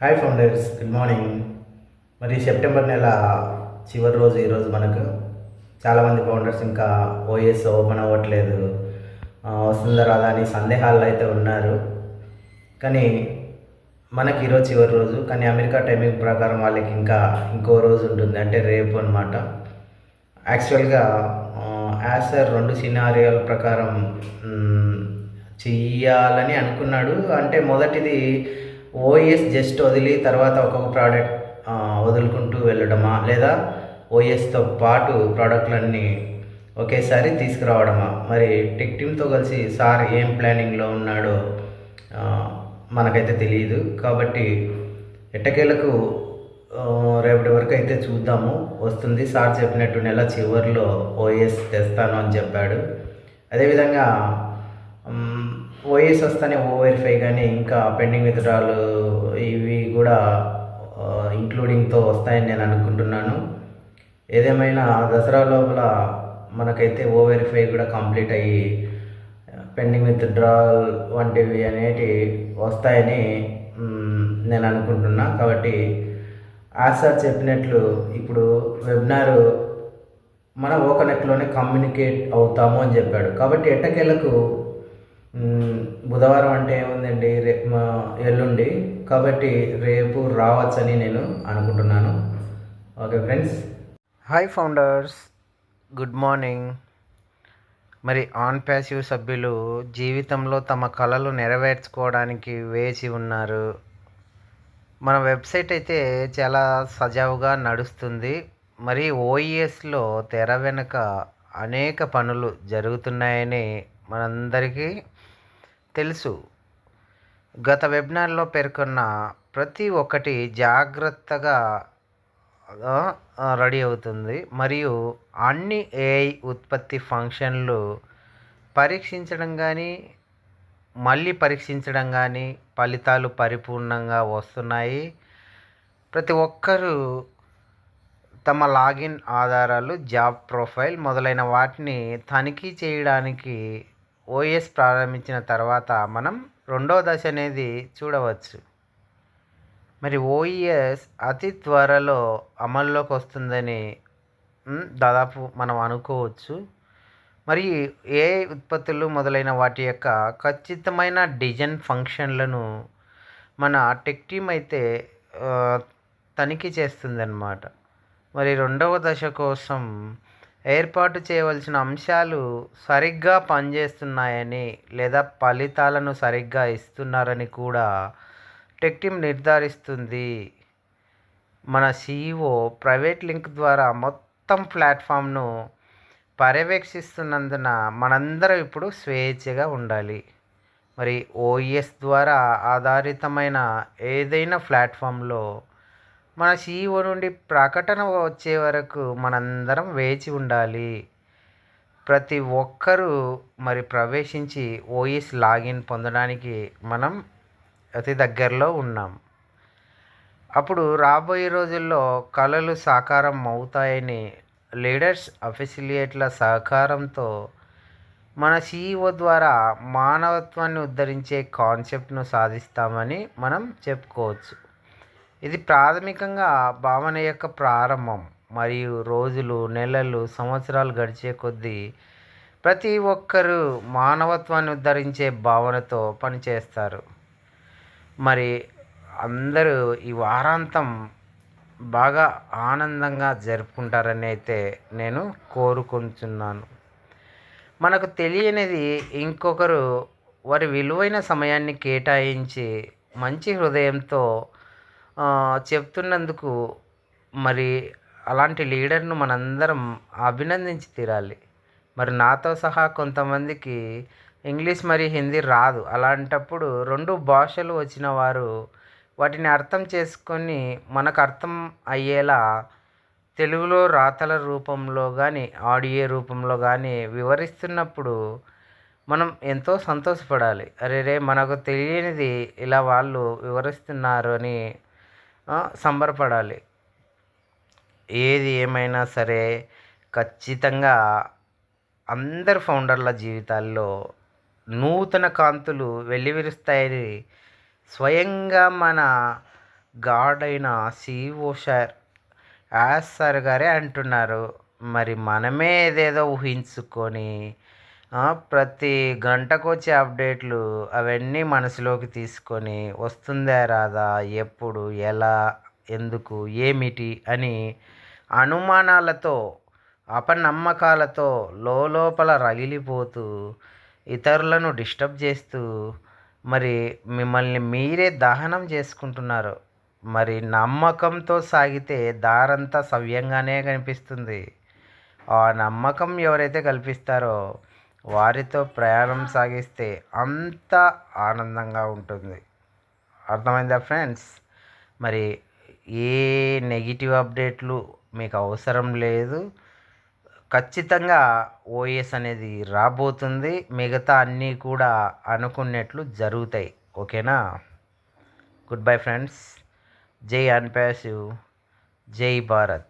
Hi founders good morning మరి September నెల చివరి రోజు ఈరోజు మనకు చాలామంది ఫౌండర్స్ ఇంకా ఓఎస్ ఓపెన్ అవ్వట్లేదు. ఆ, వస్తుందా రాదా అని సందేహాల్లో అయితే ఉన్నారు. కానీ మనకి ఈరోజు చివరి రోజు కానీ అమెరికా టైమింగ్ ప్రకారం వాళ్ళకి ఇంకా ఇంకో రోజు ఉంటుంది. అంటే రేపు అనమాట యాక్చువల్గా యాసర్ రెండు సినారియోల ప్రకారం చెయ్యాలని అనుకున్నాడు. అంటే మొదటిది ఓఎస్ జస్ట్ వదిలి తర్వాత ఒక్కొక్క ప్రోడక్ట్ వదులుకుంటూ వెళ్ళడమా? లేదా ఓఎస్తో పాటు ప్రోడక్ట్లన్నీ ఒకేసారి తీసుకురావడమా? మరి టెక్ టీమ్తో కలిసి సార్ ఏం ప్లానింగ్లో ఉన్నాడో మనకైతే తెలియదు. కాబట్టి ఎట్టకేలకు రేపటి వరకు అయితే చూద్దాము. వస్తుంది. సార్ చెప్పినట్టు నెల చివరిలో ఓఎస్ తెస్తాను అని చెప్పాడు. అదేవిధంగా ఓఎస్ వస్తేనే ఓ వెరిఫై కానీ ఇంకా పెండింగ్ విత్డ్రాలు ఇవి కూడా ఇంక్లూడింగ్తో వస్తాయని నేను అనుకుంటున్నాను. ఏదేమైనా దసరా లోపల మనకైతే ఓ వెరిఫై కూడా కంప్లీట్ అయ్యి పెండింగ్ విత్డ్రాల్ వంటివి అనేటి వస్తాయని నేను అనుకుంటున్నా. కాబట్టి ఆసార్ చెప్పినట్లు ఇప్పుడు వెబినార్ మన ఓకనెక్ట్లోనే కమ్యూనికేట్ అవుతాము అని చెప్పాడు. కాబట్టి ఎట్టకేలకు బుధవారం అంటే ఏముందండి? రేపు మా- ఎల్లుండి. కాబట్టి రేపు రావచ్చని నేను అనుకుంటున్నాను. Okay friends. Hi founders good morning మరి ఆన్ ప్యాసివ్ సభ్యులు జీవితంలో తమ కళలు నెరవేర్చుకోవడానికి వేచి ఉన్నారు. మన వెబ్సైట్ అయితే చాలా సజావుగా నడుస్తుంది. మరి ఓఈఎస్లో తెర వెనుక అనేక పనులు జరుగుతున్నాయని మనందరికీ తెలుసు. గత వెబినార్లో పేర్కొన్న ప్రతి ఒక్కటి జాగ్రత్తగా రెడీ అవుతుంది. మరియు అన్ని ఏఐ ఉత్పత్తి ఫంక్షన్లు పరీక్షించడం కానీ మళ్ళీ పరీక్షించడం కానీ ఫలితాలు పరిపూర్ణంగా వస్తున్నాయి. ప్రతి ఒక్కరూ తమ లాగిన్ ఆధారాలు జాబ్ ప్రొఫైల్ మొదలైన వాటిని తనిఖీ చేయడానికి ఓఎస్ ప్రారంభించిన తర్వాత మనం రెండో దశ అనేది చూడవచ్చు. మరి ఓఈఎస్ అతి త్వరలో అమల్లోకి వస్తుందని దాదాపు మనం అనుకోవచ్చు. మరి ఏ ఉత్పత్తులు మొదలైన వాటి యొక్క ఖచ్చితమైన డిజైన్ ఫంక్షన్లను మన టెక్ టీమ్ అయితే తనిఖీ తనిఖీ చేస్తుందన్నమాట. మరి రెండవ దశ కోసం ఏర్పాటు చేయవలసిన అంశాలు సరిగ్గా పనిచేస్తున్నాయని లేదా ఫలితాలను సరిగ్గా ఇస్తున్నారని కూడా టెక్ టీమ్ నిర్ధారిస్తుంది. మన సీఈఓ ప్రైవేట్ లింక్ ద్వారా మొత్తం ప్లాట్ఫామ్ను పర్యవేక్షిస్తున్నందున మనందరం ఇప్పుడు స్వేచ్ఛగా ఉండాలి. మరి ఓఎస్ ద్వారా ఆధారితమైన ఏదైనా ప్లాట్ఫామ్లో మన సీఈఓ నుండి ప్రకటన వచ్చే వరకు మనందరం వేచి ఉండాలి. ప్రతి ఒక్కరూ మరి ప్రవేశించి ఓఎస్ లాగిన్ పొందడానికి మనం అతి దగ్గరలో ఉన్నాం. అప్పుడు రాబోయే రోజుల్లో కళలు సాకారం అవుతాయని లీడర్స్ అఫిసిలియేట్ల సహకారంతో మన సీఈఓ ద్వారా మానవత్వాన్ని ఉద్ధరించే కాన్సెప్ట్ను సాధిస్తామని మనం చెప్పుకోవచ్చు. ఇది ప్రాథమికంగా భావన యొక్క ప్రారంభం. మరియు రోజులు నెలలు సంవత్సరాలు గడిచే కొద్దీ ప్రతి ఒక్కరూ మానవత్వాన్ని ఉద్ధరించే భావనతో పనిచేస్తారు. మరి అందరూ ఈ వారాంతం బాగా ఆనందంగా జరుపుకుంటారని అయితే నేను కోరుకుంటున్నాను. మనకు తెలియనిది ఇంకొకరు వారి విలువైన సమయాన్ని కేటాయించి మంచి హృదయంతో చెప్తున్నందుకు మరి అలాంటి లీడర్ను మనందరం అభినందించి తీరాలి. మరి నాతో సహా కొంతమందికి ఇంగ్లీష్ మరియు హిందీ రాదు. అలాంటప్పుడు రెండు భాషలు వచ్చిన వారు వాటిని అర్థం చేసుకొని మనకు అర్థం అయ్యేలా తెలుగులో రాతల రూపంలో కానీ ఆడియో రూపంలో కానీ వివరిస్తున్నప్పుడు మనం ఎంతో సంతోషపడాలి. అరే రే మనకు తెలియనిది ఇలా వాళ్ళు వివరిస్తున్నారు అని సంబరపడాలి. ఏది ఏమైనా సరే ఖచ్చితంగా అందరు ఫౌండర్ల జీవితాల్లో నూతన కాంతులు వెల్లివిరుస్తాయని స్వయంగా మన గాడ్ అయిన సిఓ సార్ యాస్ సార్ గారే అంటున్నారు. మరి మనమే ఏదేదో ఊహించుకొని ప్రతి గంటకు వచ్చే అప్డేట్లు అవన్నీ మనసులోకి తీసుకొని వస్తుందా రాదా ఎప్పుడు ఎలా ఎందుకు ఏమిటి అని అనుమానాలతో అపనమ్మకాలతో లోపల రగిలిపోతూ ఇతరులను డిస్టర్బ్ చేస్తూ మరి మిమ్మల్ని మీరే దహనం చేసుకుంటున్నారు. మరి నమ్మకంతో సాగితే దారంతా సవ్యంగానే కనిపిస్తుంది. ఆ నమ్మకం ఎవరైతే కల్పిస్తారో వారితో ప్రయాణం సాగిస్తే అంత ఆనందంగా ఉంటుంది. అర్థమైందా ఫ్రెండ్స్? మరి ఏ నెగిటివ్ అప్డేట్లు మీకు అవసరం లేదు. ఖచ్చితంగా ఓఎస్ అనేది రాబోతుంది. మిగతా అన్నీ కూడా అనుకున్నట్లు జరుగుతాయి. ఓకేనా? Good bye friends. జై అన్పాసివ్ జై భారత్.